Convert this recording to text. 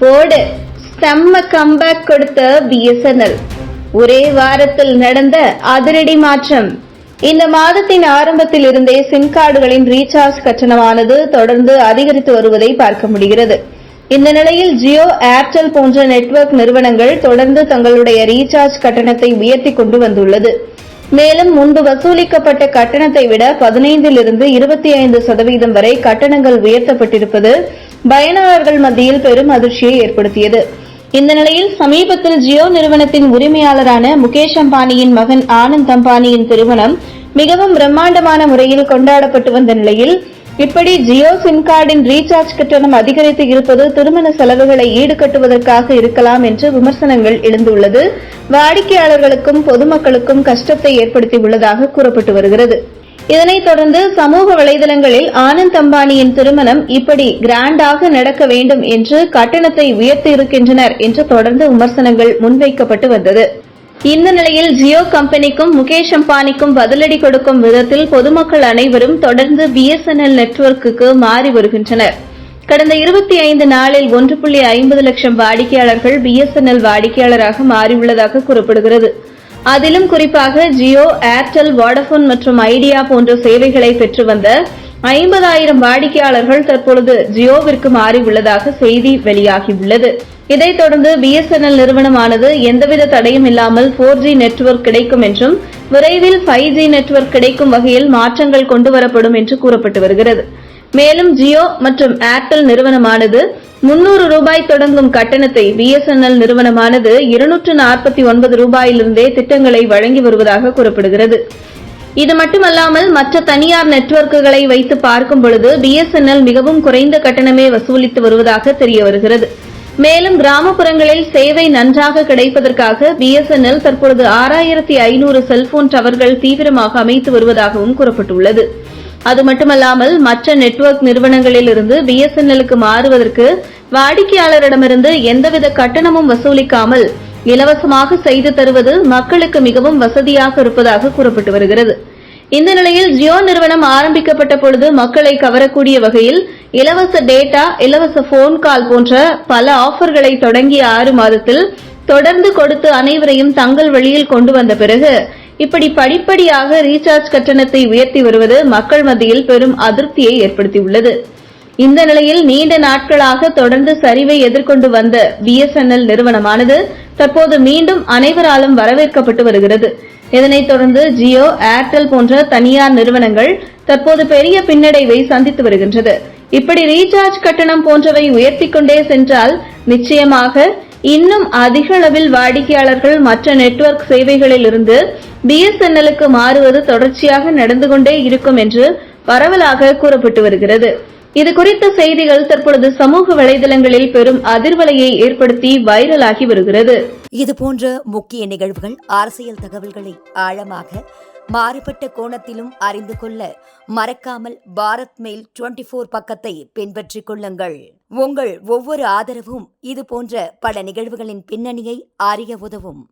போடு. செம்ம கம்பேக் கொடுத்த பிஎஸ்என்எல் ஒரே வாரத்தில் நடந்த அதிரடி மாற்றம். இந்த மாதத்தின் ஆரம்பத்தில் இருந்தே சிம் கார்டுகளின் ரீசார்ஜ் கட்டணமானது தொடர்ந்து அதிகரித்து வருவதை பார்க்க முடிகிறது. இந்த நிலையில் ஜியோ ஏர்டெல் போன்ற நெட்வொர்க் நிறுவனங்கள் தொடர்ந்து தங்களுடைய ரீசார்ஜ் கட்டணத்தை உயர்த்தி கொண்டு வந்துள்ளது. மேலும் முன்பு வசூலிக்கப்பட்ட கட்டணத்தை விட பதினைந்திலிருந்து இருபத்தி ஐந்து சதவீதம் வரை கட்டணங்கள் உயர்த்தப்பட்டிருப்பது பயனாளர்கள் மத்தியில் பெரும் அதிர்ச்சியை ஏற்படுத்தியது. இந்த நிலையில் சமீபத்தில் ஜியோ நிறுவனத்தின் உரிமையாளரான முகேஷ் அம்பானியின் மகன் ஆனந்த் அம்பானியின் திருமணம் மிகவும் பிரம்மாண்டமான முறையில் கொண்டாடப்பட்டு வந்த நிலையில் இப்படி ஜியோ சிம் கார்டின் ரீசார்ஜ் கட்டணம் அதிகரித்து இருப்பது திருமண செலவுகளை ஈடுகட்டுவதற்காக இருக்கலாம் என்று விமர்சனங்கள் எழுந்துள்ளது. வாடிக்கையாளர்களுக்கும் பொதுமக்களுக்கும் கஷ்டத்தை ஏற்படுத்தியுள்ளதாக கூறப்பட்டு வருகிறது. இதனைத் தொடர்ந்து சமூக வலைதளங்களில் ஆனந்த் அம்பானியின் திருமணம் இப்படி கிராண்டாக நடக்க வேண்டும் என்று கட்டணத்தை உயர்த்தியிருக்கின்றனர் என்று தொடர்ந்து விமர்சனங்கள் முன்வைக்கப்பட்டு வந்தது. இந்த நிலையில் ஜியோ கம்பெனிக்கும் முகேஷ் அம்பானிக்கும் பதிலடி கொடுக்கும் விதத்தில் பொதுமக்கள் அனைவரும் தொடர்ந்து பிஎஸ்என்எல் நெட்வொர்க்குக்கு மாறி வருகின்றனர். கடந்த இருபத்தி ஐந்து நாளில் ஒன்று புள்ளி ஐம்பது லட்சம் வாடிக்கையாளர்கள் பிஎஸ்என்எல் வாடிக்கையாளராக மாறியுள்ளதாக கூறப்படுகிறது. அதிலும் குறிப்பாக ஜியோ ஏர்டெல் வோடபோன் மற்றும் ஐடியா போன்ற சேவைகளை பெற்று வந்த ஐம்பதாயிரம் வாடிக்கையாளர்கள் தற்பொழுது ஜியோவிற்கு மாறியுள்ளதாக செய்தி வெளியாகியுள்ளது. இதைத் தொடர்ந்து பிஎஸ்என்எல் நிறுவனமானது எந்தவித தடையும் இல்லாமல் போர் ஜி நெட்வொர்க் கிடைக்கும் என்றும் விரைவில் ஃபைவ் ஜி நெட்வொர்க் கிடைக்கும் வகையில் மாற்றங்கள் கொண்டுவரப்படும் என்று கூறப்பட்டு வருகிறது. மேலும் ஜியோ மற்றும் ஏர்டெல் நிறுவனமானது முன்னூறு ரூபாய் தொடங்கும் கட்டணத்தை பிஎஸ்என்எல் நிறுவனமானது இருநூற்று நாற்பத்தி ஒன்பது ரூபாயிலிருந்தே திட்டங்களை வழங்கி வருவதாக கூறப்படுகிறது. இது மட்டுமல்லாமல் மற்ற தனியார் நெட்வொர்க்குகளை வைத்து பார்க்கும் பொழுது பிஎஸ்என்எல் மிகவும் குறைந்த கட்டணமே வசூலித்து வருவதாக தெரிய வருகிறது. மேலும் கிராமப்புறங்களில் சேவை நன்றாக கிடைப்பதற்காக பிஎஸ்என்எல் தற்பொழுது ஆறாயிரத்தி ஐநூறு செல்போன் டவர்கள் தீவிரமாக அமைத்து வருவதாகவும் கூறப்பட்டுள்ளது. அது மட்டுமல்லாமல் மற்ற நெட்வொர்க் நிறுவனங்களிலிருந்து பிஎஸ்என்எல்லுக்கு மாறுவதற்கு வாடிக்கையாளரிடமிருந்து எந்தவித கட்டணமும் வசூலிக்காமல் இலவசமாக செய்து தருவது மக்களுக்கு மிகவும் வசதியாக இருப்பதாக கூறப்பட்டு வருகிறது. இந்த நிலையில் ஜியோ நிறுவனம் ஆரம்பிக்கப்பட்ட பொழுது மக்களை கவரக்கூடிய வகையில் இலவச டேட்டா இலவச போன் கால் போன்ற பல ஆஃபர்களை தொடங்கிய ஆறு மாதத்தில் தொடர்ந்து கொடுத்து அனைவரையும் தங்கள் வழியில் கொண்டு வந்த பிறகு இப்படி படிப்படியாக ரீசார்ஜ் கட்டணத்தை உயர்த்தி வருவது மக்கள் மத்தியில் பெரும் அதிருப்தியை ஏற்படுத்தியுள்ளது. இந்த நிலையில் நீண்ட நாட்களாக தொடர்ந்து சரிவை எதிர்கொண்டு வந்த பிஎஸ்என்எல் நிறுவனமானது தற்போது மீண்டும் அனைவராலும் வரவேற்கப்பட்டு வருகிறது. இதனைத் தொடர்ந்து ஜியோ ஏர்டெல் போன்ற தனியார் நிறுவனங்கள் தற்போது பெரிய பின்னடைவை சந்தித்து வருகின்றது. இப்படி ரீசார்ஜ் கட்டணம் போன்றவை உயர்த்திக்கொண்டே சென்றால் நிச்சயமாக இன்னும் அதிக அளவில் வாடிக்கையாளர்கள் மற்ற நெட்வொர்க் சேவைகளில் இருந்து பிஎஸ்என்எல்லுக்கு மாறுவது தொடர்ச்சியாக நடந்து கொண்டே இருக்கும் என்று பரவலாக கூறப்பட்டு வருகிறது. இது குறித்த செய்திகள் தற்பொழுது சமூக வலைதளங்களில் பெரும் அதிர்வலையை ஏற்படுத்தி வைரலாகி வருகிறது. இது போன்ற முக்கிய நிகழ்வுகள் அரசியல் தகவல்களை ஆழமாக மாறுபட்ட கோணத்திலும் அறிந்து கொள்ள மறக்காமல் பாரத் மெயில் டுவெண்டி போர் பக்கத்தை பின்பற்றிக் கொள்ளுங்கள். உங்கள் ஒவ்வொரு ஆதரவும் இது போன்ற பல நிகழ்வுகளின் பின்னணியை அறிய உதவும்.